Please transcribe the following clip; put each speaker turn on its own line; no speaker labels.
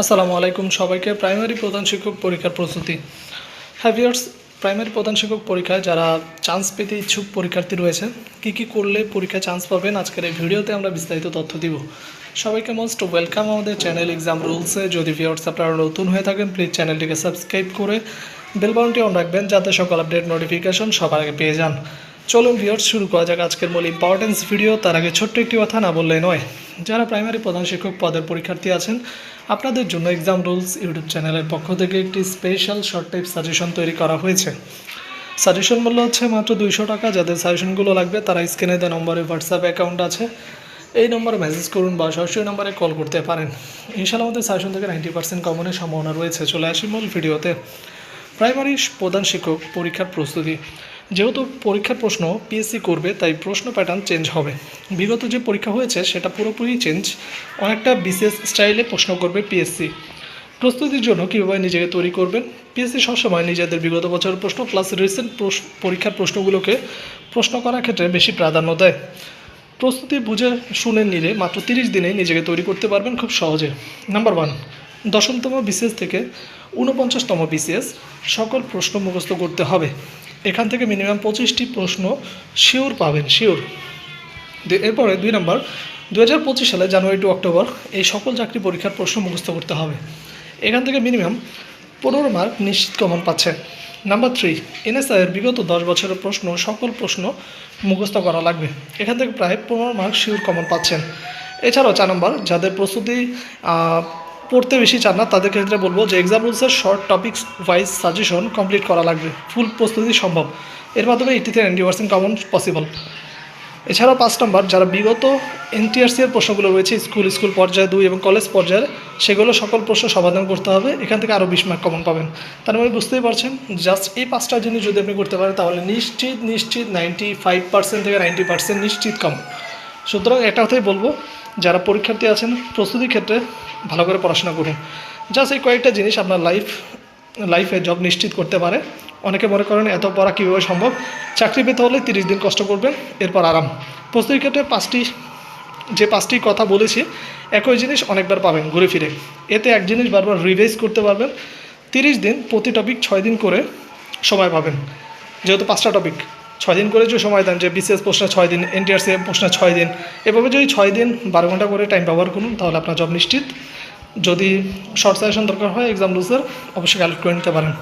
আসসালামু আলাইকুম সবাইকে। প্রাইমারি প্রধান শিক্ষক পরীক্ষার প্রস্তুতি। হ্যাভিয়ার্স প্রাইমারি প্রধান শিক্ষক পরীক্ষায় যারা চান্স পেতে ইচ্ছুক পরীক্ষার্থী রয়েছে, কী কী করলে পরীক্ষায় চান্স পাবেন আজকের এই ভিডিওতে আমরা বিস্তারিত তথ্য দিব। সবাইকে মোস্ট ওয়েলকাম আমাদের চ্যানেল এক্সাম রুলসে যদি ভিউয়ার্স আপনারা নতুন হয়ে থাকেন প্লিজ চ্যানেলটিকে সাবস্ক্রাইব করে বেল অন রাখবেন, যাতে সকল আপডেট নোটিফিকেশন সবার আগে পেয়ে যান। চলুন ভিউয়ার্স শুরু করা যাক আজকের মূল ইম্পর্টেন্স ভিডিও তার আগে ছোট্ট একটি কথা না বললে নয়, যারা প্রাইমারি প্রধান শিক্ষক পদের পরীক্ষার্থী আছেন, আপনাদের জন্য এক্সাম রুলস ইউটিউব চ্যানেলের পক্ষ থেকে একটি স্পেশাল শর্ট টাইপ সাজেশন তৈরি করা হয়েছে। সাজেশন মূল্য হচ্ছে মাত্র দুইশো টাকা, যাদের সাজেশনগুলো লাগবে তারা স্ক্রিনে দেওয়া নম্বরে হোয়াটসঅ্যাপ অ্যাকাউন্ট আছে। এই নম্বরে মেসেজ করুন বা সরাসরি নম্বরে কল করতে পারেন। ইনশাআল্লাহ আমাদের সাজেশন থেকে নাইনটি পার্সেন্ট কমনের সম্ভাবনা রয়েছে। চলে আসি মূল ভিডিওতে প্রাইমারি প্রধান শিক্ষক পরীক্ষার প্রস্তুতি। যেহেতু পরীক্ষার প্রশ্ন পিএসসি করবে, তাই প্রশ্ন প্যাটার্ন চেঞ্জ হবে। বিগত যে পরীক্ষা হয়েছে, সেটা পুরোপুরি চেঞ্জ অনেকটা বিশেষ স্টাইলে প্রশ্ন করবে পিএসসি প্রস্তুতির জন্য কীভাবে নিজেকে তৈরি করবেন? পিএসসি সবসময় নিজেদের বিগত বছরের প্রশ্ন প্লাস রিসেন্ট পরীক্ষার প্রশ্নগুলোকে প্রশ্ন করার ক্ষেত্রে বেশি প্রাধান্য দেয়। প্রস্তুতি বুঝে শুনে নিলে মাত্র তিরিশ দিনে নিজেকে তৈরি করতে পারবেন খুব সহজে। নাম্বার ওয়ান দশমতম বিসিএস থেকে ঊনপঞ্চাশতম বিসিএস সকল প্রশ্ন মুখস্থ করতে হবে। এখান থেকে মিনিমাম পঁচিশটি প্রশ্ন শিওর পাবেন শিওর এরপরে দুই নম্বর দু হাজার পঁচিশ সালে জানুয়ারি টু অক্টোবর এই সকল চাকরি পরীক্ষার প্রশ্ন মুখস্থ করতে হবে। এখান থেকে মিনিমাম পনেরো মার্ক নিশ্চিত কমন পাচ্ছে। নাম্বার থ্রি এনএসআইয়ের বিগত দশ বছরের প্রশ্ন, সকল প্রশ্ন মুখস্থ করা লাগবে। এখান থেকে প্রায় পনেরো মার্ক শিওর কমন পাচ্ছেন। এছাড়াও চার নম্বর যাদের প্রস্তুতি পড়তে বেশি চান না, তাদের ক্ষেত্রে বলব যে exam রুলসের short topics wise suggestion complete করা লাগবে ফুল প্রস্তুতি সম্ভব। এর মাধ্যমে এইটিতে নাইনটি পার্সেন্ট কমন পসিবল এছাড়াও পাঁচ নম্বর যারা বিগত এনটিআরসি এর প্রশ্নগুলো রয়েছে স্কুল স্কুল পর্যায়ে দুই এবং কলেজ পর্যায়ে সেগুলো সকল প্রশ্ন সমাধান করতে হবে, এখান থেকে আরও বিশ মার্ক কমন পাবেন। তার মানে বুঝতেই পারছেন জাস্ট এই পাঁচটা জিনিস যদি আপনি করতে পারেন, তাহলে নিশ্চিত নিশ্চিত নাইনটি ফাইভ পার্সেন্ট থেকে নাইনটি পার্সেন্ট নিশ্চিত কমন সুতরাং একটা কথাই বলব যারা পরীক্ষার্থী আছেন, প্রস্তুতির ক্ষেত্রে ভালো করে পড়াশোনা করুন। জাস্ট এই কয়েকটা জিনিস আপনার লাইফ লাইফে জব নিশ্চিত করতে পারে। অনেকে মনে করেন, এত পড়া কীভাবে সম্ভব? চাকরি পেতে হলে তিরিশ দিন কষ্ট করবেন, এরপর আরাম। প্রস্তুতির ক্ষেত্রে পাঁচটি, যে পাঁচটি কথা বলেছি, একই জিনিস অনেকবার পাবেন ঘুরে ফিরে। এতে এক জিনিস বারবার রিভাইজ করতে পারবেন। তিরিশ দিন প্রতি টপিক ছয় দিন করে সময় পাবেন। যেহেতু পাঁচটা টপিক ছয় দিন করে যে সময় দেন, যে বিসিএস প্রশ্নে ছয় দিন এনটিআরসি প্রশ্নে ছয় দিন। এভাবে যদি ছয় দিন বারো ঘণ্টা করে টাইম ব্যবহার করুন, তাহলে আপনার জব নিশ্চিত। যদি শর্ট সাজেশন দরকার হয় এক্সাম লুজের অবশ্যই কালেক্ট করে নিতে পারেন।